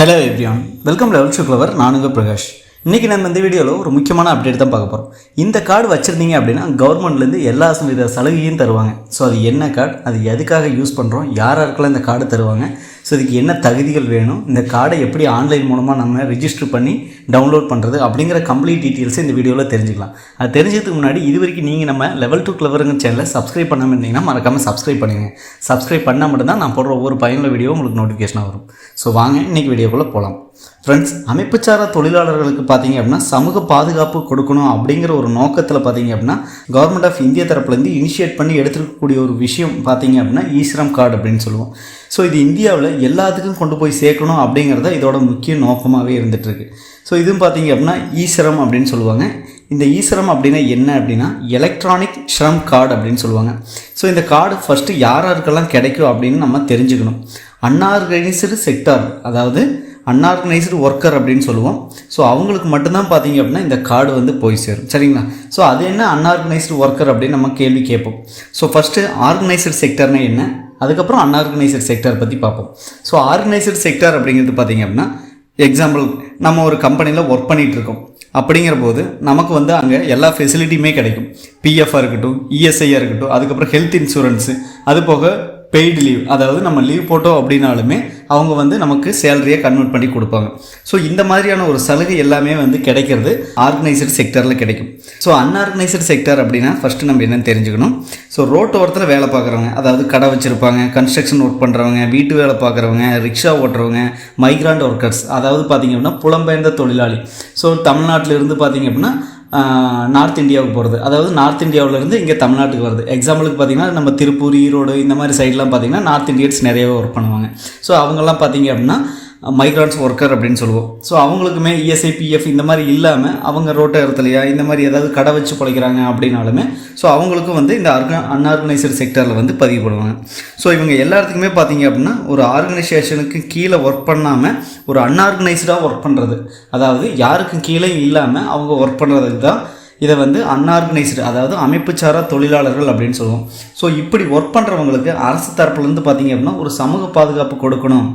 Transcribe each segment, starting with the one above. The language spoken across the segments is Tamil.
ஹலோ எவ்ரியான் வெல்கம் லெவல் சுக்லவர் நானுங்க பிரகாஷ். இன்றைக்கி நம்ம இந்த வீடியோவில் ஒரு முக்கியமான அப்டேட் தான் பார்க்க போகிறோம் இந்த கார்டு வச்சுருந்தீங்க அப்படின்னா கவர்மெண்ட்லேருந்து எல்லா வித சலுகையும் தருவாங்க. ஸோ அது என்ன கார்டு அது எதுக்காக யூஸ் பண்ணுறோம் யார் யாருக்கெல்லாம் இந்த கார்டு தருவாங்க? ஸோ இதுக்கு என்ன தகுதிகள் வேணும்? இந்த கார்டை எப்படி ஆன்லைன் மூலமாக நம்ம ரிஜிஸ்டர் பண்ணி டவுன்லோட் பண்ணுறது அப்படிங்கிற கம்ப்ளீட் டீட்டெயில்ஸ் இந்த வீடியோவில் தெரிஞ்சுக்கலாம். அது தெரிஞ்சதுக்கு முன்னாடி இது வரைக்கும் நீங்கள் நம்ம லெவல் டூ கிளவருங்க சேனலை சப்ஸ்கிரைப் பண்ணாமல் இருந்தீங்கன்னா மறக்காமல் சப்ஸ்கிரைப் பண்ணுங்கள் சப்ஸ்கிரைப் பண்ணால் மட்டும்தான் நான் போடுற ஒவ்வொரு பயனுள்ள வீடியோ உங்களுக்கு நோட்டிஃபிகேஷனாக வரும். ஸோ வாங்க இன்றைக்கி வீடியோக்குள்ளே போகலாம் ஃப்ரெண்ட்ஸ் அமைப்புச்சாரா தொழிலாளர்களுக்கு பார்த்தீங்க அப்படின்னா சமூக பாதுகாப்பு கொடுக்கணும் அப்படிங்கிற ஒரு நோக்கத்தில் பார்த்தீங்க அப்படின்னா கவர்மெண்ட் ஆஃப் இந்தியா தரப்புலேருந்து இனிஷியேட் பண்ணி எடுத்துருக்கக்கூடிய ஒரு விஷயம் பார்த்தீங்க அப்படின்னா ஈஸ்ரம் கார்டு அப்படின்னு சொல்லுவோம். ஸோ இது இந்தியாவில் எல்லாத்துக்கும் கொண்டு போய் சேர்க்கணும் அப்படிங்கிறத இதோட முக்கிய நோக்கமாகவே இருந்துகிட்ருக்கு ஸோ இதுவும் பார்த்தீங்க அப்படின்னா ஈஸ்வரம் அப்படின்னு சொல்லுவாங்க. இந்த ஈஸ்வரம் அப்படின்னா என்ன அப்படின்னா எலக்ட்ரானிக் ஷ்ரம் கார்டு அப்படின்னு சொல்லுவாங்க. ஸோ இந்த கார்டு ஃபஸ்ட்டு யார் யாருக்கெல்லாம் கிடைக்கும் அப்படின்னு நம்ம தெரிஞ்சுக்கணும். அன்ஆர்கனைஸ்டு செக்டார் அதாவது அன்ஆர்கனைஸ்டு ஒர்க்கர் அப்படின்னு சொல்லுவோம். ஸோ அவங்களுக்கு மட்டும்தான் பார்த்தீங்க அப்படின்னா இந்த கார்டு வந்து போய் சேரும். சரிங்களா? ஸோ அது என்ன அன்ஆர்கனைஸ்டு ஒர்க்கர் அப்படின்னு நம்ம கேள்வி கேட்போம். ஸோ ஃபஸ்ட்டு ஆர்கனைஸ்டு செக்டர்னால் என்ன? அதுக்கப்புறம் அன்ஆர்கனைஸ்டு செக்டர் பற்றி பார்ப்போம். ஸோ ஆர்கனைஸ்டு செக்டர் அப்படிங்கிறது பார்த்தீங்க அப்படின்னா எக்ஸாம்பிள் நம்ம ஒரு கம்பெனியில் ஒர்க் பண்ணிகிட்டு இருக்கோம் அப்படிங்கிற போது நமக்கு வந்து அங்கே எல்லா ஃபெசிலிட்டியுமே கிடைக்கும். பிஎஃப்ஆ இருக்கட்டும் இஎஸ்ஐயாக இருக்கட்டும் அதுக்கப்புறம் ஹெல்த் இன்சூரன்ஸு அது போக பெய்டு லீவ் அதாவது நம்ம லீவ் போட்டோம் அப்படின்னாலுமே அவங்க வந்து நமக்கு சேலரியை கன்வெர்ட் பண்ணி கொடுப்பாங்க. ஸோ இந்த மாதிரியான ஒரு சலுகை எல்லாமே வந்து கிடைக்கிறது ஆர்கனைஸ்டு செக்டரில் கிடைக்கும். ஸோ அன்ஆர்கனைஸ்டு செக்டர் அப்படின்னா ஃபஸ்ட்டு நம்ம என்னென்னு தெரிஞ்சுக்கணும். ஸோ ரோட்டோரத்தில் வேலை பார்க்குறவங்க அதாவது கடை வச்சுருப்பாங்க கன்ஸ்ட்ரக்ஷன் ஒர்க் பண்ணுறவங்க வீட்டு வேலை பார்க்குறவங்க ரிக்ஷா ஓட்டுறவங்க மைக்ராண்ட் ஒர்க்கர்ஸ் அதாவது பார்த்திங்க அப்படின்னா புலம்பெயர்ந்த தொழிலாளி. ஸோ தமிழ்நாட்டில் இருந்து பார்த்திங்க அப்படின்னா நார்த் இந்தியாவுக்கு போகிறது அதாவது நார்த் இந்தியாவிலேருந்து இங்கே தமிழ்நாட்டுக்கு வருது எக்ஸாம்பிளுக்கு பார்த்தீங்கன்னா நம்ம திருப்பூர் ஈரோடு இந்த மாதிரி சைட்லாம் பார்த்தீங்கன்னா நார்த் இந்தியன்ஸ் நிறையவே ஒர்க் பண்ணுவாங்க. ஸோ அவங்கெல்லாம் பார்த்தீங்க அப்படின்னா மைக்ரான்ஸ் ஒர்க்கர் அப்படின்னு சொல்லுவோம். ஸோ அவங்களுக்குமே இஎஸ்ஐ பிஎஃப் இந்த மாதிரி இல்லாமல் அவங்க ரோட்ட இடத்துலையா இந்த மாதிரி ஏதாவது கடை வச்சு பிழைக்கிறாங்க அப்படின்னாலுமே ஸோ அவங்களுக்கும் வந்து இந்த ஆர்க அன்ஆர்கனைசர் செக்டரில் வந்து பதிவு பண்ணுவாங்க. ஸோ இவங்க எல்லாத்துக்குமே பார்த்தீங்க அப்படின்னா ஒரு ஆர்கனைசேஷனுக்கு கீழே ஒர்க் பண்ணாமல் ஒரு அன்ஆர்கனைஸ்டாக ஒர்க் பண்ணுறது அதாவது யாருக்கும் கீழே இல்லாமல் அவங்க ஒர்க் பண்ணுறதுக்கு தான் இதை வந்து அன்ஆர்கனைஸ்டு அதாவது அமைப்புச்சாரா தொழிலாளர்கள் அப்படின்னு சொல்லுவோம். ஸோ இப்படி ஒர்க் பண்ணுறவங்களுக்கு அரசு தரப்புலேருந்து பார்த்தீங்க அப்படின்னா ஒரு சமூக பாதுகாப்பு கொடுக்கணும்.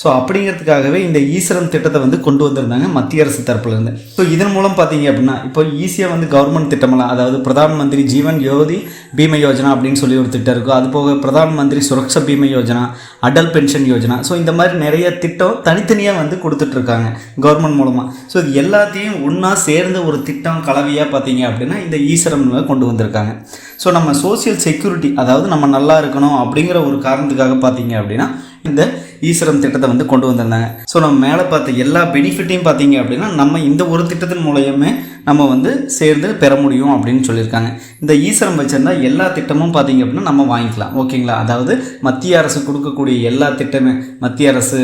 ஸோ அப்படிங்கிறதுக்காகவே இந்த ஈஸ்வரம் திட்டத்தை வந்து கொண்டு வந்திருந்தாங்க மத்திய அரசு தரப்புலேருந்து. ஸோ இதன் மூலம் பார்த்தீங்க அப்படின்னா இப்போ ஈஸியாக வந்து கவர்மெண்ட் திட்டமெல்லாம் அதாவது பிரதான் மந்திரி ஜீவன் யோதி பீம யோஜனா அப்படின்னு சொல்லி ஒரு திட்டம் இருக்கும் அது போக பிரதான் மந்திரி சுரக்ஷா பீம யோஜனா அடல் பென்ஷன் யோஜனா. ஸோ இந்த மாதிரி நிறைய திட்டம் தனித்தனியாக வந்து கொடுத்துட்ருக்காங்க கவர்மெண்ட் மூலமாக ஸோ இது எல்லாத்தையும் ஒன்றா சேர்ந்த ஒரு திட்டம் கலவையாக பார்த்தீங்க அப்படின்னா இந்த ஈஸ்வரம்ல கொண்டு வந்திருக்காங்க. ஸோ நம்ம சோசியல் செக்யூரிட்டி அதாவது நம்ம நல்லா இருக்கணும் அப்படிங்கிற ஒரு காரணத்துக்காக பார்த்தீங்க அப்படின்னா இந்த ஈஸ்வரம் திட்டத்தை வந்து கொண்டு வந்திருந்தாங்க. ஸோ நம்ம மேலே பார்த்த எல்லா பெனிஃபிட்டையும் பார்த்தீங்க அப்படின்னா நம்ம இந்த ஒரு திட்டத்தின் மூலயமே நம்ம வந்து சேர்ந்து பெற முடியும் அப்படின்னு சொல்லியிருக்காங்க. இந்த ஈசரம் வச்சிருந்தா எல்லா திட்டமும் பார்த்தீங்க அப்படின்னா நம்ம வாங்கிக்கலாம். ஓகேங்களா? அதாவது மத்திய அரசு கொடுக்கக்கூடிய எல்லா திட்டமே மத்திய அரசு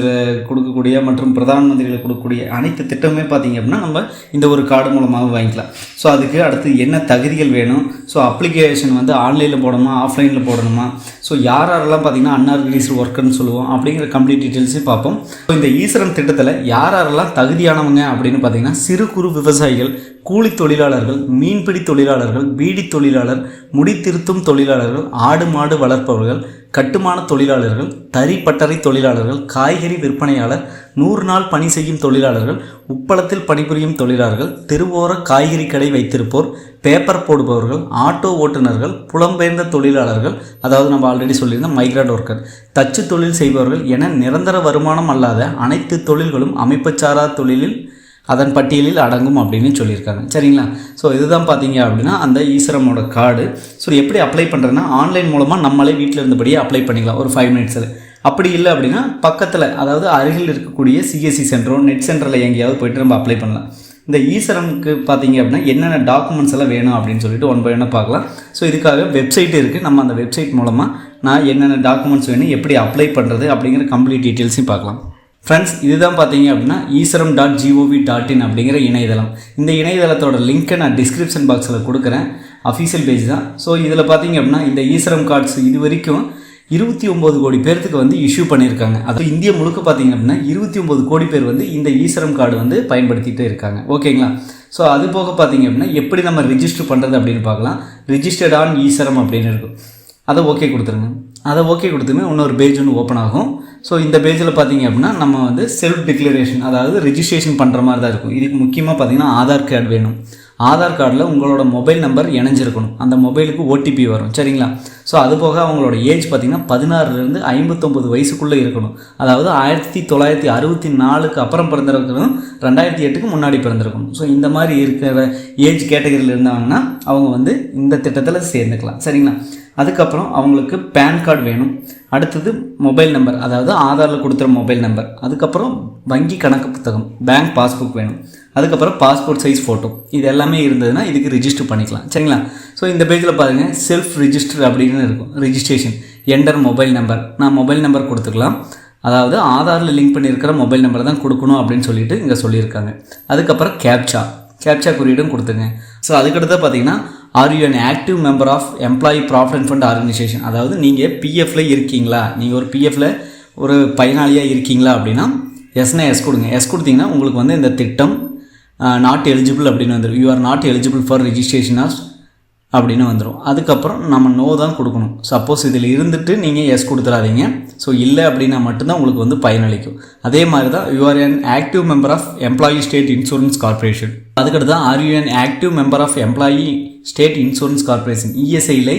கொடுக்கக்கூடிய மற்றும் பிரதான் மந்திரிகள் கொடுக்கக்கூடிய அனைத்து திட்டமே பார்த்தீங்க அப்படின்னா நம்ம இந்த ஒரு கார்டு மூலமாக வாங்கிக்கலாம். ஸோ அதுக்கு அடுத்து என்ன தகுதிகள் வேணும்? ஸோ அப்ளிகேஷன் வந்து ஆன்லைனில் போடணுமா ஆஃப்லைனில் போடணுமா? ஸோ யார் யாரெல்லாம் பார்த்தீங்கன்னா அன்ஆர்கனைஸ்டு ஒர்க்குன்னு சொல்லுவோம் அப்படிங்கிற கம்ப்ளீட் டீட்டெயில்ஸையும் பார்ப்போம். ஸோ இந்த ஈஸ்வரம் திட்டத்தில் யார் யாரெல்லாம் தகுதியானவங்க அப்படின்னு பார்த்தீங்கன்னா சிறு குறு விவசாயிகள் கூலி தொழிலாளர்கள் மீன்பிடி தொழிலாளர்கள் பீடி தொழிலாளர் முடித்திருத்தும் தொழிலாளர்கள் ஆடு மாடு வளர்ப்பவர்கள் கட்டுமான தொழிலாளர்கள் தறி பட்டறை தொழிலாளர்கள் காய்கறி விற்பனையாளர் நூறு நாள் பணி செய்யும் தொழிலாளர்கள் உப்பளத்தில் பணிபுரியும் தொழிலாளர்கள் தெருவோர காய்கறி கடை வைத்திருப்போர் பேப்பர் போடுபவர்கள் ஆட்டோ ஓட்டுநர்கள் புலம்பெயர்ந்த தொழிலாளர்கள் அதாவது நம்ம ஆல்ரெடி சொல்லியிருந்தோம் மைக்ரண்ட் ஒர்க்கர் தச்சு தொழில் செய்பவர்கள் என நிரந்தர வருமானம் அல்லாத அனைத்து தொழில்களும் அமைப்புச்சாரா தொழிலில் அதன் பட்டியலில் அடங்கும் அப்படின்னு சொல்லியிருக்காங்க. சரிங்களா? ஸோ இதுதான் பார்த்தீங்க அப்படின்னா அந்த ஈஸ்வரமோட கார்டு. ஸோ எப்படி அப்ளை பண்ணுறதுன்னா ஆன்லைன் மூலமாக நம்மளே வீட்டில் இருந்தபடியே அப்ளை பண்ணிக்கலாம். ஒரு ஃபைவ் மினிட்ஸில் அப்படி இல்லை அப்படின்னா பக்கத்தில் அதாவது அருகில் இருக்கக்கூடிய சிஎஸ்சி சென்டரோ நெட் சென்டரில் எங்கேயாவது போயிட்டு நம்ம அப்ளை பண்ணலாம். இந்த ஈஸ்வரமுக்கு பார்த்தீங்க அப்படின்னா என்னென்ன டாக்குமெண்ட்ஸ் எல்லாம் வேணும் அப்படின்னு சொல்லிட்டு ஒன் பை ஒன்னாக பார்க்கலாம். ஸோ இதுக்காக வெப்சைட் இருக்குது நம்ம அந்த வெப்சைட் மூலமாக நான் என்னென்ன டாக்குமெண்ட்ஸ் வேணும் எப்படி அப்ளை பண்ணுறது அப்படிங்கிற கம்ப்ளீட் டீட்டெயில்ஸையும் பார்க்கலாம். ஃப்ரெண்ட்ஸ் இதுதான் பார்த்தீங்க அப்படின்னா Eswaram dot G O V dot in அப்படிங்கிற இணையதளம். இந்த இணையதளத்தோட லிங்க்கை நான் டிஸ்கிரிப்ஷன் பாக்ஸில் கொடுக்குறேன். அஃபீஷியல் பேஜ் தான். ஸோ இதில் பார்த்தீங்க அப்படின்னா இந்த ஈஸ்வரம் கார்ட்ஸ் இது வரைக்கும் இருபத்தி ஒம்பது கோடி பேர்த்துக்கு வந்து இஷ்யூ பண்ணியிருக்காங்க. அது இந்தியா முழுக்க பார்த்தீங்க அப்படின்னா இருபத்தி ஒம்பது கோடி பேர் வந்து இந்த ஈஸ்வரம் கார்டு வந்து பயன்படுத்திகிட்டே இருக்காங்க. ஓகேங்களா ஸோ அது போக பார்த்தீங்க அப்படின்னா எப்படி நம்ம ரிஜிஸ்டர் பண்ணுறது அப்படின்னு பார்க்கலாம். ரிஜிஸ்டர்ட் ஆன் ஈஸ்வரம் அப்படின்னு இருக்கும். அதை ஓகே கொடுத்துருங்க. அதை ஓகே கொடுத்துமே இன்னொரு பேஜ் ஒன்று ஓப்பன் ஆகும். ஸோ இந்த பேஜில் பார்த்தீங்க அப்படின்னா நம்ம வந்து செல்ஃப் டிக்ளரேஷன் அதாவது ரிஜிஸ்ட்ரேஷன் பண்ணுற மாதிரி தான் இருக்கும். இதுக்கு முக்கியமாக பார்த்தீங்கன்னா ஆதார் கார்டு வேணும். ஆதார் கார்டில் உங்களோட மொபைல் நம்பர் இணைஞ்சிருக்கணும். அந்த மொபைலுக்கு ஓடிபி வரும். சரிங்களா? ஸோ அது போக அவங்களோட ஏஜ் பார்த்திங்கன்னா பதினாறுலேருந்து ஐம்பத்தொம்பது வயசுக்குள்ளே இருக்கணும். அதாவது ஆயிரத்தி தொள்ளாயிரத்தி அறுபத்தி நாலுக்கு அப்புறம் பிறந்திருக்கணும் ரெண்டாயிரத்தி எட்டுக்கு முன்னாடி பிறந்திருக்கணும். ஸோ இந்த மாதிரி இருக்கிற ஏஜ் கேட்டகரியில் இருந்தாங்கன்னா அவங்க வந்து இந்த திட்டத்தில் சேர்ந்துக்கலாம். சரிங்களா? அதுக்கப்புறம் அவங்களுக்கு பேன் கார்டு வேணும். அடுத்தது மொபைல் நம்பர் அதாவது ஆதாரில் கொடுத்துற மொபைல் நம்பர் அதுக்கப்புறம் வங்கி கணக்கு புத்தகம் பேங்க் பாஸ்புக் வேணும். அதுக்கப்புறம் பாஸ்போர்ட் சைஸ் ஃபோட்டோ இது எல்லாமே இருந்ததுன்னா இதுக்கு ரிஜிஸ்டர் பண்ணிக்கலாம். சரிங்களா? ஸோ இந்த பேஜில் பாருங்கள் செல்ஃப் ரிஜிஸ்டர் அப்படின்னு இருக்கும். ரிஜிஸ்ட்ரேஷன் என்டர் மொபைல் நம்பர் நான் மொபைல் நம்பர் கொடுத்துக்கலாம். அதாவது ஆதாரில் லிங்க் பண்ணியிருக்கிற மொபைல் நம்பர் தான் கொடுக்கணும் அப்படின்னு சொல்லிட்டு இங்கே சொல்லியிருக்காங்க. அதுக்கப்புறம் கேப்சா கேப்சா குறியீடும் கொடுத்துங்க ஸோ அதுக்கடுத்து பார்த்தீங்கன்னா are you an active member of employee profit fund organisation அதாவது நீங்கள் பிஎஃப்ல இருக்கீங்களா? நீங்கள் ஒரு பிஎஃப்ல ஒரு பயனாளியாக இருக்கீங்களா அப்படின்னா எஸ்னா எஸ் கொடுங்க. எஸ் கொடுத்தீங்கன்னா உங்களுக்கு வந்து இந்த திட்டம் நாட் எலிஜிபிள் அப்படின்னு வந்துடும் you are not eligible for registration of அப்படின்னு வந்துடும் அதுக்கப்புறம் நம்ம நோ தான் கொடுக்கணும். சப்போஸ் இதில் இருந்துட்டு நீங்கள் எஸ் கொடுத்துடாதீங்க ஸோ இல்லை அப்படின்னா மட்டும்தான் உங்களுக்கு வந்து பயனளிக்கும் அதே மாதிரி தான் you are an active member of employee state insurance corporation அதுக்கடுத்து தான் are you an active member of employee state insurance corporation இஎஸ்ஐயில்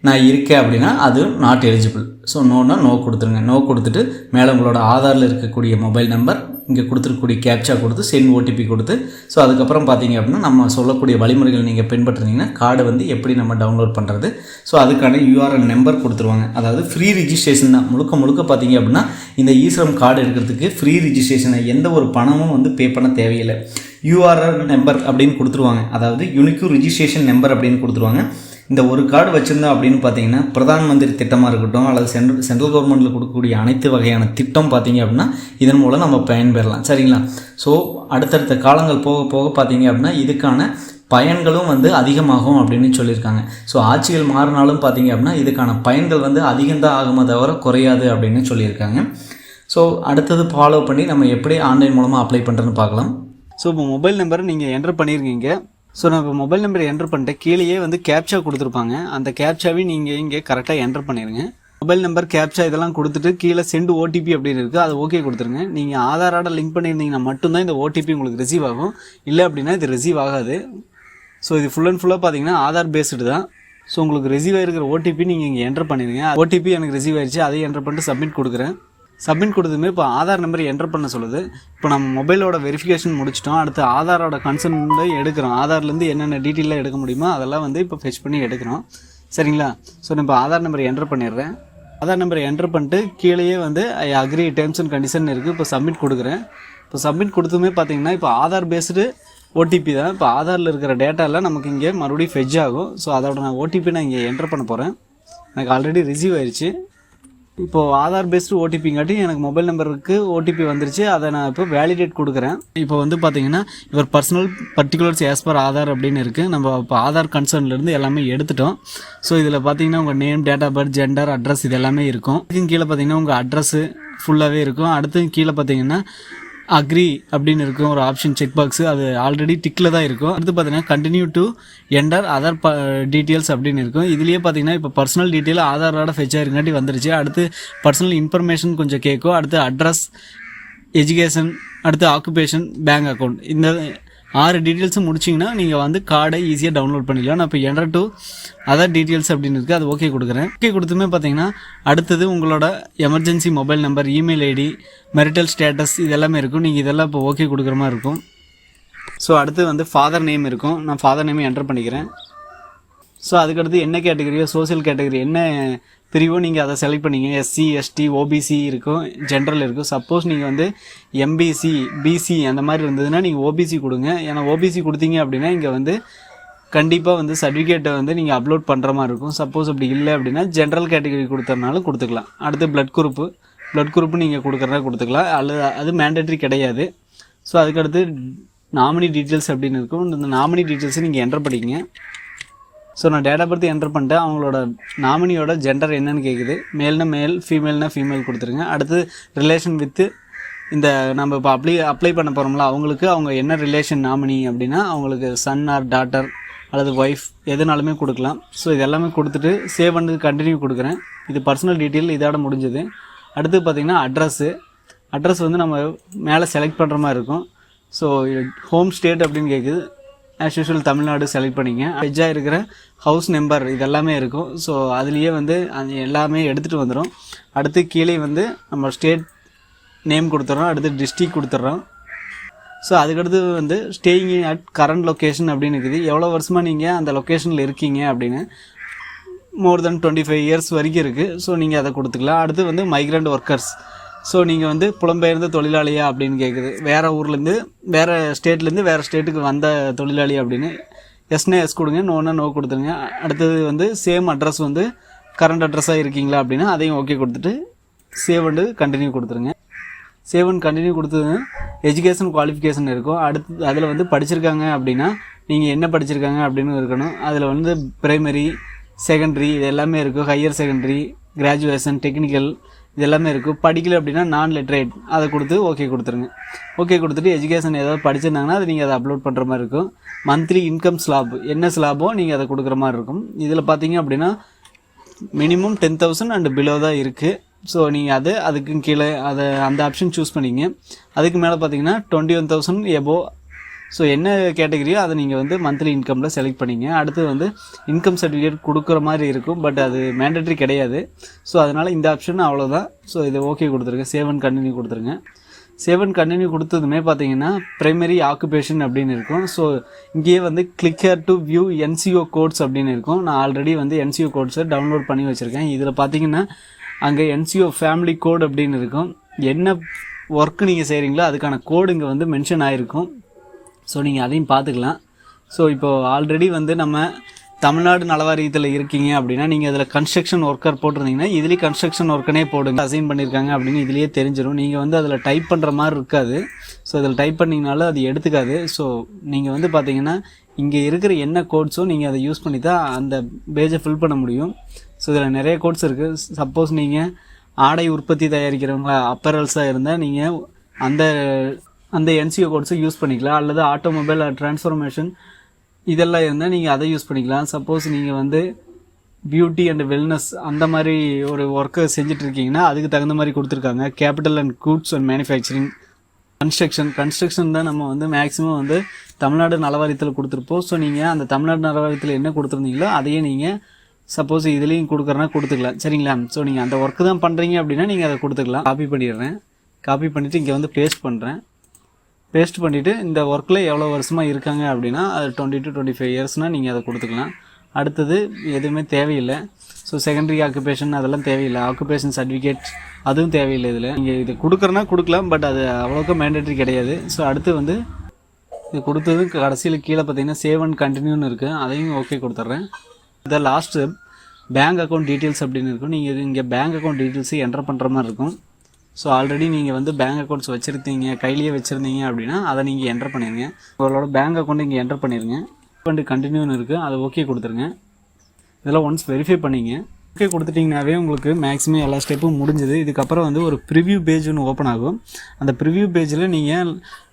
நான் இருக்கேன் அப்படின்னா அது நாட் எலிஜிபிள் ஸோ நோன்னா நோ கொடுத்துருங்க. நோ கொடுத்துட்டு மேலே உங்களோட ஆதாரில் இருக்கக்கூடிய மொபைல் நம்பர் இங்கே கொடுத்துருக்கக்கூடிய கேப்சா கொடுத்து சென்ட் ஓடிபி கொடுத்து ஸோ அதுக்கப்புறம் பார்த்தீங்க அப்படின்னா நம்ம சொல்லக்கூடிய வழிமுறைகள் நீங்கள் பின்பற்றுனீங்கன்னா கார்டை வந்து எப்படி நம்ம டவுன்லோட் பண்ணுறது ஸோ அதுக்கான யூஆர்என் நம்பர் கொடுத்துருவாங்க. அதாவது ஃப்ரீ ரிஜிஸ்ட்ரேஷன் தான். முழுக்க முழுக்க பார்த்தீங்க அப்படின்னா இந்த ஈஸ்ரம் கார்டு எடுக்கிறதுக்கு ஃப்ரீ ரிஜிஸ்ட்ரேஷனை எந்த ஒரு பணமும் வந்து பே பண்ண தேவையில்லை. யூஆர்என் நம்பர் அப்படின்னு கொடுத்துருவாங்க. அதாவது யூனிக்யூ ரிஜிஸ்ட்ரேஷன் நம்பர் அப்படின்னு கொடுத்துருவாங்க. இந்த ஒரு கார்டு வச்சுருந்தோம் அப்படின்னு பார்த்தீங்கன்னா பிரதான் மந்திரி திட்டமாக இருக்கட்டும் அல்லது சென்ட்ரல் சென்ட்ரல் கவர்மெண்ட்டில் கொடுக்கக்கூடிய அனைத்து வகையான திட்டம் பார்த்தீங்க அப்படின்னா இதன் மூலம் நம்ம பயன்பெறலாம். சரிங்களா? ஸோ அடுத்தடுத்த காலங்கள் போக போக பார்த்தீங்க அப்படின்னா இதுக்கான பயன்களும் வந்து அதிகமாகும் அப்படின்னு சொல்லியிருக்காங்க. ஸோ ஆட்சிகள் மாறினாலும் பார்த்தீங்க அப்படின்னா இதுக்கான பயன்கள் வந்து அதிகம்தான் ஆகுமே தவிர குறையாது அப்படின்னு சொல்லியிருக்காங்க. ஸோ அடுத்தது ஃபாலோ பண்ணி நம்ம எப்படி ஆன்லைன் மூலமாக அப்ளை பண்ணுறதுன்னு பார்க்கலாம். ஸோ இப்போ மொபைல் நம்பரை நீங்கள் என்டர் பண்ணியிருக்கீங்க. ஸோ நான் இப்போ மொபைல் நம்பர் என்டர் பண்ணிட்டேன். கீழேயே வந்து கேப்சா கொடுத்துருப்பாங்க. அந்த கேப்சாவையும் நீங்கள் இங்கே கரெக்டாக என்டர் பண்ணிடுங்க மொபைல் நம்பர் கேப்சா இதெல்லாம் கொடுத்துட்டு கீழே சென்ட் ஓடிபி அப்படின்னு இருக்குது அது ஓகே கொடுத்துருங்க. நீங்கள் ஆதாரோட லிங்க் பண்ணியிருந்தீங்கன்னா மட்டும்தான் இந்த ஓடிபி உங்களுக்கு ரிசீவ் ஆகும். இல்லை அப்படின்னா இது ரிசீவ் ஆகாது. ஸோ இது ஃபுல் அண்ட் ஃபுல்லாக பார்த்தீங்கன்னா ஆதார் பேஸ்டு தான். ஸோ உங்களுக்கு ரிசீவ் ஆகிருக்கிற ஓடிபி நீங்கள் இங்கே என்டர் பண்ணிடுங்க ஓடிபி எனக்கு ரிசீவ் ஆயிடுச்சு அதையும் என்டர் பண்ணிட்டு சப்மிட் கொடுக்குறேன். சப்மிட் கொடுத்துமே இப்போ ஆதார் நம்பர் என்டர் பண்ண சொல்லுது. இப்போ நம்ம மொபைலோட வெரிஃபிகேஷன் முடிச்சிட்டோம். அடுத்து ஆதாரோட கன்சர்ன் எடுக்கிறோம். ஆதார்லேருந்து என்னென்ன டீட்டெயிலாக எடுக்க முடியுமோ அதெல்லாம் வந்து இப்போ ஃபெச் பண்ணி எடுக்கிறோம். சரிங்களா? ஸோ நான் இப்போ ஆதார் நம்பர் என்டர் பண்ணிடுறேன். ஆதார் நம்பர் என்டர் பண்ணிட்டு கீழேயே வந்து I agree terms and condition இருக்குது இப்போ சப்மிட் கொடுக்குறேன். இப்போ சப்மிட் கொடுத்துமே பார்த்தீங்கன்னா இப்போ ஆதார் பேஸ்டு ஓடிபி தான். இப்போ ஆதாரில் இருக்கிற டேட்டாலாம் நமக்கு இங்கே மறுபடியும் ஃபெஜ் ஆகும். ஸோ அதோட நான் ஓடிபி நான் இங்கே என்டர் பண்ண போகிறேன் எனக்கு ஆல்ரெடி ரிசீவ் ஆயிடுச்சு இப்போது ஆதார் பேஸ்டு ஓடிபிங்காட்டி எனக்கு மொபைல் நம்பருக்கு ஓடிபி வந்துருச்சு அதை நான் இப்போ வேலிடேட் கொடுக்குறேன். இப்போ வந்து பார்த்தீங்கன்னா இவர் personal particulars as per Aadhaar அப்படின்னு இருக்குது நம்ம இப்போ ஆதார் கன்சர்ன்லேருந்து எல்லாமே எடுத்துட்டோம். ஸோ இதில் பார்த்தீங்கன்னா உங்கள் name date of birth gender address இது எல்லாமே இருக்கும். இதுக்கு கீழே பார்த்தீங்கன்னா உங்கள் அட்ரஸ்ஸு ஃபுல்லாகவே இருக்கும். அடுத்து கீழே பார்த்தீங்கன்னா அக்ரி அப்படின்னு இருக்கும் ஒரு ஆப்ஷன் செக் பாக்ஸ் அது ஆல்ரெடி டிக்கில் தான் இருக்கும். அடுத்து பார்த்தீங்கன்னா கண்டினியூ டு என்டர் அதர் ப டீட்டெயில்ஸ் அப்படின்னு இருக்கும். இதுலேயே பார்த்தீங்கன்னா இப்போ பர்சனல் டீட்டெயில் ஆதாரோட ஃபெச் ஆயிருக்காட்டி வந்துருச்சு. அடுத்து பர்சனல் இன்ஃபர்மேஷன் கொஞ்சம் கேட்கும். அடுத்து அட்ரஸ் எஜுகேஷன் அடுத்து ஆக்குபேஷன் பேங்க் அக்கௌண்ட் இந்த ஆறு டீட்டெயில்ஸும் முடிச்சிங்கன்னா நீங்கள் வந்து கார்டை ஈஸியாக டவுன்லோட் பண்ணிடலாம் நான் இப்போ என்டர் டூ அதர் டீட்டெயில்ஸ் அப்படின்னு இருக்குது அது ஓகே கொடுக்குறேன். ஓகே கொடுத்துமே பார்த்தீங்கன்னா அடுத்தது உங்களோட emergency mobile number email ID marital status இது எல்லாமே இருக்கும். நீங்கள் இதெல்லாம் இப்போ ஓகே கொடுக்குற மாதிரி இருக்கும். ஸோ அடுத்து வந்து ஃபாதர் நேம் இருக்கும். நான் ஃபாதர் நேமே என்டர் பண்ணிக்கிறேன். ஸோ அதுக்கடுத்து என்ன கேட்டகரியோ சோஷியல் கேட்டகரி என்ன பிரிவோ நீங்கள் அதை செலக்ட் பண்ணிங்க. எஸ்சி எஸ்டி ஓபிசி இருக்கும் ஜென்ரல் இருக்கும். சப்போஸ் நீங்கள் வந்து எம்பிசி பிசி அந்த மாதிரி இருந்ததுன்னா நீங்கள் ஓபிசி கொடுங்க. ஏன்னா ஓபிசி கொடுத்தீங்க அப்படின்னா இங்கே வந்து கண்டிப்பாக வந்து சர்டிஃபிகேட்டை வந்து நீங்கள் அப்லோட் பண்ணுற மாதிரி இருக்கும். சப்போஸ் அப்படி இல்லை அப்படின்னா ஜென்ரல் கேட்டகரி கொடுத்தறனாலும் கொடுத்துக்கலாம். அடுத்து பிளட் குரூப்பு பிளட் குரூப்பு நீங்கள் கொடுக்குறதா கொடுத்துக்கலாம். அல்லது அது மேண்டட்ரி கிடையாது. ஸோ அதுக்கடுத்து நாமினி டீட்டெயில்ஸ் அப்படின்னு இருக்கும். இந்த நாமினி டீட்டெயில்ஸை நீங்கள் என்டர் பண்ணிக்கங்க. ஸோ நான் டேட் ஆஃப் பர்த் என்டர் பண்ணிட்டேன். அவங்களோட நாமினியோட ஜெண்டர் என்னன்னு கேட்குது மேல்னா மேல் ஃபீமேல்னா ஃபீமேல் கொடுத்துருங்க. அடுத்து ரிலேஷன் வித்து இந்த நம்ம இப்போ அப்ளை அப்ளை பண்ண போகிறோம்ல அவங்களுக்கு அவங்க என்ன ரிலேஷன் நாமினி அப்படின்னா அவங்களுக்கு சன் ஆர் டாட்டர் அல்லது ஒய்ஃப் எதுனாலுமே கொடுக்கலாம். ஸோ இது எல்லாமே கொடுத்துட்டு சேவ் பண்ணது கண்டினியூ கொடுக்குறேன். இது பர்சனல் டீட்டெயில் இதோட முடிஞ்சது. அடுத்து பார்த்தீங்கன்னா அட்ரஸ்ஸு அட்ரஸ் வந்து நம்ம மேலே செலக்ட் பண்ணுற மாதிரி இருக்கும். ஸோ ஹோம் ஸ்டேட் அப்படின்னு கேட்குது ஆஸ் யூஷுவல் தமிழ்நாடு செலக்ட் பண்ணிங்க. வெஜ்ஜாக இருக்கிற ஹவுஸ் நம்பர் இதெல்லாமே இருக்கும். ஸோ அதுலேயே வந்து அது எல்லாமே எடுத்துகிட்டு வந்துடும் அடுத்து கீழே வந்து நம்ம ஸ்டேட் நேம் கொடுத்துட்றோம் அடுத்து டிஸ்ட்ரிக் கொடுத்துட்றோம் ஸோ அதுக்கடுத்து வந்து ஸ்டேயிங் அட் கரண்ட் லொக்கேஷன் அப்படின்னு இருக்குது. எவ்வளோ வருஷமாக நீங்கள் அந்த லொக்கேஷனில் இருக்கீங்க அப்படின்னு. More than twenty five years வரைக்கும் இருக்குது ஸோ நீங்கள் அதை கொடுத்துக்கலாம். அடுத்து வந்து மைக்ரண்ட் ஒர்க்கர்ஸ் ஸோ நீங்கள் வந்து புலம்பெயர்ந்த தொழிலாளியா அப்படின்னு கேட்குது வேறு ஊர்லேருந்து வேறு ஸ்டேட்லேருந்து வேறு ஸ்டேட்டுக்கு வந்த தொழிலாளி அப்படின்னு எஸ்னே எஸ் கொடுங்க நோனா நோ கொடுத்துருங்க. அடுத்தது வந்து சேம் அட்ரஸ் வந்து கரண்ட் அட்ரஸாக இருக்கீங்களா அப்படின்னா அதையும் ஓகே கொடுத்துட்டு சேவ் அண்டு கண்டினியூ கொடுத்துருங்க. சேவ் அண்ட் கண்டினியூ கொடுத்தது எஜுகேஷன் குவாலிஃபிகேஷன் இருக்கும். அடுத்து அதில் வந்து படிச்சிருக்காங்க அப்படின்னா நீங்கள் என்ன படிச்சிருக்காங்க அப்படின்னு இருக்கணும். அதில் வந்து பிரைமரி செகண்டரி இது எல்லாமே இருக்கும். ஹையர் செகண்டரி கிராஜுவேஷன் டெக்னிக்கல் இது எல்லாமே இருக்கும் படிக்கல அப்படின்னா நான் லிட்ரேட் அதை கொடுத்து ஓகே கொடுத்துருங்க. ஓகே கொடுத்துட்டு எஜுகேஷன் ஏதாவது படிச்சிருந்தாங்கன்னா அது நீங்கள் அதை அப்லோட் பண்ணுற மாதிரி இருக்கும். மந்த்லி இன்கம் ஸ்லாப் என்ன ஸ்லாபோ நீங்கள் அதை கொடுக்குற மாதிரி இருக்கும். இதில் பார்த்தீங்க அப்படின்னா minimum ten thousand and below தான் இருக்குது ஸோ நீங்கள் அது அதுக்கு கீழே அதை அந்த ஆப்ஷன் சூஸ் பண்ணிங்க. அதுக்கு மேலே பார்த்தீங்கன்னா twenty one thousand above so என்ன கேட்டகரியோ அதை நீங்கள் வந்து மந்த்லி இன்கமில் செலக்ட் பண்ணிங்க. அடுத்து வந்து இன்கம் சர்டிஃபிகேட் கொடுக்குற மாதிரி இருக்கும் பட் அது மேண்டட்ரி கிடையாது. ஸோ அதனால் இந்த ஆப்ஷன் அவ்வளோதான் ஸோ இதை ஓகே கொடுத்துருங்க. சேவ் அண்ட் கண்டினியூ கொடுத்துருங்க. சேவ் அண்ட் கண்டினியூ கொடுத்ததுமே பார்த்தீங்கன்னா ப்ரைமரி ஆக்குபேஷன் அப்படின்னு இருக்கும். ஸோ இங்கேயே வந்து click here to view NCO codes அப்படின்னு இருக்கும். நான் ஆல்ரெடி வந்து என்சிஓ கோட்ஸை டவுன்லோட் பண்ணி வச்சுருக்கேன். இதில் பார்த்தீங்கன்னா அங்கே என்சிஓ ஃபேமிலி கோட் அப்படின்னு இருக்கும். என்ன ஒர்க் நீங்கள் செய்கிறீங்களோ அதுக்கான கோடு இங்கே வந்து மென்ஷன் ஆகிருக்கும் ஸோ நீங்கள் அதையும் பார்த்துக்கலாம். ஸோ இப்போது ஆல்ரெடி வந்து நம்ம தமிழ்நாடு நலவாரியத்தில் இருக்கீங்க அப்படின்னா நீங்கள் அதில் கன்ஸ்ட்ரக்ஷன் ஒர்க்கர் போட்டிருந்தீங்கன்னா இதுலேயே கன்ஸ்ட்ரக்ஷன் ஒர்க்கனே போடுங்க. அசைன் பண்ணியிருக்காங்க அப்படின்னு இதுலேயே தெரிஞ்சிடும் நீங்கள் வந்து அதில் டைப் பண்ணுற மாதிரி இருக்காது. ஸோ அதில் டைப் பண்ணிங்கனாலும் அது எடுத்துக்காது. ஸோ நீங்கள் வந்து பார்த்தீங்கன்னா இங்கே இருக்கிற என்ன கோட்ஸோ நீங்கள் அதை யூஸ் பண்ணி தான் அந்த பேஜை ஃபில் பண்ண முடியும். ஸோ இதில் நிறைய கோட்ஸ் இருக்குது சப்போஸ் நீங்கள் ஆடை உற்பத்தி தயாரிக்கிறவங்களா அப்பரல்ஸாக இருந்தால் நீங்கள் அந்த அந்த என்சிஓ கோட்ஸை யூஸ் பண்ணிக்கலாம். அல்லது ஆட்டோமொபைல் டிரான்ஸ்ஃபர்மேஷன் இதெல்லாம் இருந்தால் நீங்கள் அதை யூஸ் பண்ணிக்கலாம். சப்போஸ் நீங்கள் வந்து பியூட்டி அண்ட் வெல்னஸ் அந்த மாதிரி ஒரு ஒர்க்கை செஞ்சுட்டு இருக்கீங்கன்னா அதுக்கு தகுந்த மாதிரி கொடுத்துருக்காங்க. Capital and goods and manufacturing construction construction தான் நம்ம வந்து மேக்ஸிமம் வந்து தமிழ்நாடு நலவாரியத்தில் கொடுத்துருப்போம். ஸோ நீங்கள் அந்த தமிழ்நாடு நலவாரியத்தில் என்ன கொடுத்துருந்தீங்களோ அதையே நீங்கள் சப்போஸ் இதுலேயும் கொடுக்குறனா கொடுத்துக்கலாம். சரிங்களா? ஸோ நீங்கள் அந்த ஒர்க்கு தான் பண்ணுறீங்க அப்படின்னா நீங்கள் அதை கொடுத்துக்கலாம். காப்பி பண்ணிடுறேன். காப்பி பண்ணிவிட்டு இங்கே வந்து பேஸ்ட் பண்ணுறேன் பேஸ்ட் பண்ணிவிட்டு இந்த ஒர்க்கில் எவ்வளோ வருஷமாக இருக்காங்க அப்படின்னா அது டுவெண்ட்டி டு டுவெண்ட்டி ஃபைவ் இயர்ஸ்னால் நீங்கள் அதை கொடுத்துக்கலாம். அடுத்தது எதுவுமே தேவையில்லை. ஸோ செகண்டரி ஆக்குபேஷன் அதெல்லாம் தேவையில்லை. ஆக்குபேஷன் சர்டிஃபிகேட் அதுவும் தேவையில்லை இதில். நீங்கள் இது கொடுக்குறனா கொடுக்கலாம் பட் அது அவ்வளோக்கா மேண்டேட்ரி கிடையாது. ஸோ அடுத்து வந்து இது கொடுத்தது கடைசியில் கீழே பார்த்தீங்கன்னா சேவ் அண்ட் கண்டினியூன்னு இருக்குது அதையும் ஓகே கொடுத்துட்றேன். இதை லாஸ்ட்டு பேங்க் அக்கௌண்ட் டீட்டெயில்ஸ் அப்படின்னு இருக்கும். நீங்கள் இங்கே பேங்க் அக்கௌண்ட் டீட்டெயில்ஸு என்டர் பண்ணுற மாதிரி இருக்கும். ஸோ ஆல்ரெடி நீங்கள் வந்து பேங்க் அக்கௌண்ட்ஸ் வச்சுருந்தீங்க கையிலேயே வச்சுருந்தீங்க அப்படின்னா அதை நீங்கள் என்டர் பண்ணிடுங்க உங்களோட பேங்க் அக்கௌண்ட் இங்கே என்டர் பண்ணிடுங்க அக்கௌண்ட் கண்டினியூன்னு இருக்குது அதை ஓகே கொடுத்துருங்க. இதெல்லாம் ஒன்ஸ் வெரிஃபை பண்ணிங்க. ஓகே கொடுத்துட்டிங்கனாவே உங்களுக்கு மேக்ஸிமம் எல்லா ஸ்டெப்பும் முடிஞ்சது. இதுக்கப்புறம் வந்து ஒரு ப்ரிவ்யூ பேஜ் ஒன்று ஓப்பன் ஆகும். அந்த ப்ரிவ்யூ பேஜில் நீங்கள்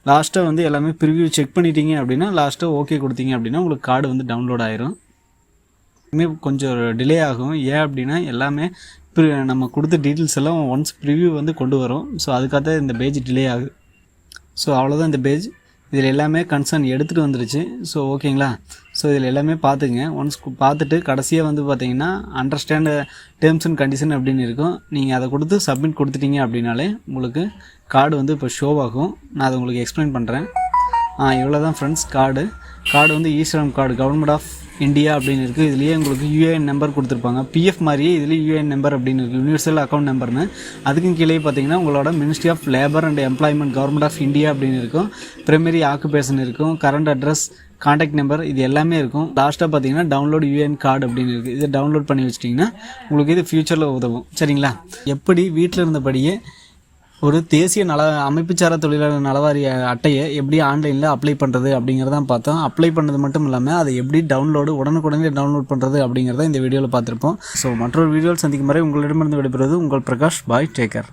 லாஸ்ட்டாக வந்து எல்லாமே ப்ரிவ்யூ செக் பண்ணிட்டீங்க அப்படின்னா லாஸ்ட்டாக ஓகே கொடுத்தீங்க அப்படின்னா உங்களுக்கு கார்டு வந்து டவுன்லோட் ஆயிரும். இன்னும் கொஞ்சம் டிலே ஆகும். ஏன் அப்படின்னா எல்லாமே நம்ம கொடுத்த டீட்டெயில்ஸ் எல்லாம் ஒன்ஸ் ப்ரிவ்யூ வந்து கொண்டு வரும். ஸோ அதுக்காக இந்த பேஜ் டிலே ஆகுது. ஸோ அவ்வளோதான் இந்த பேஜ் இதில் எல்லாமே கன்சர்ன் எடுத்துகிட்டு வந்துருச்சு. ஸோ ஓகேங்களா ஸோ இதில் எல்லாமே பார்த்துங்க ஒன்ஸ் பார்த்துட்டு கடைசியாக வந்து பார்த்தீங்கன்னா அண்டர்ஸ்டாண்ட் டேர்ம்ஸ் அண்ட் கண்டிஷன் அப்படின்னு இருக்கும். நீங்கள் அதை கொடுத்து சப்மிட் கொடுத்துட்டீங்க அப்படின்னாலே உங்களுக்கு கார்டு வந்து இப்போ ஷோவாகும் நான் அதை உங்களுக்கு எக்ஸ்பிளைன் பண்ணுறேன் ஆ இவ்வளோ தான் ஃப்ரெண்ட்ஸ் கார்டு கார்டு வந்து eShram card government of India அப்படின்னு இருக்குது இதுலேயே உங்களுக்கு யூஏஎன் நம்பர் கொடுத்துருப்பாங்க. பிஎஃப் மாதிரியே இதுலேயே யூஏஎன் நம்பர் அப்படின்னு இருக்குது யூனிவர்சல் அக்கௌண்ட் நம்பர்னு அதுக்கும் கீழே பார்த்தீங்கன்னா உங்களோட ministry of labour and employment government of India அப்படின்னு இருக்கும். பிரைமரி ஆக்குபேஷன் இருக்கும். கரண்ட் அட்ரஸ் காண்டாக்ட் நம்பர் இது எல்லாமே இருக்கும். லாஸ்ட்டாக பார்த்தீங்கன்னா டவுன்லோட் யூஎன் கார்டு அப்படின்னு இருக்குது இதை டவுன்லோட் பண்ணி வச்சிட்டிங்கன்னா உங்களுக்கு இது ஃப்யூச்சரில் உதவும். சரிங்களா? எப்படி வீட்டில் இருந்தபடியே ஒரு தேசிய நல அமைப்புச்சாரா தொழிலாளர் நலவாரிய அட்டையை எப்படி ஆன்லைனில் அப்ளை பண்ணுறது அப்படிங்கிறதான் பார்த்தோம் அப்ளை பண்ணது மட்டும் இல்லாமல் அதை எப்படி டவுன்லோடு உடனுக்குடனே டவுன்லோட் பண்ணுறது அப்படிங்கிறத இந்த வீடியோவில் பார்த்துருப்போம். ஸோ மற்றொரு வீடியோவில் சந்திக்கும் வரை உங்களிடமிருந்து விடைபெறுவது உங்கள் பிரகாஷ். பாய் டேக்கர்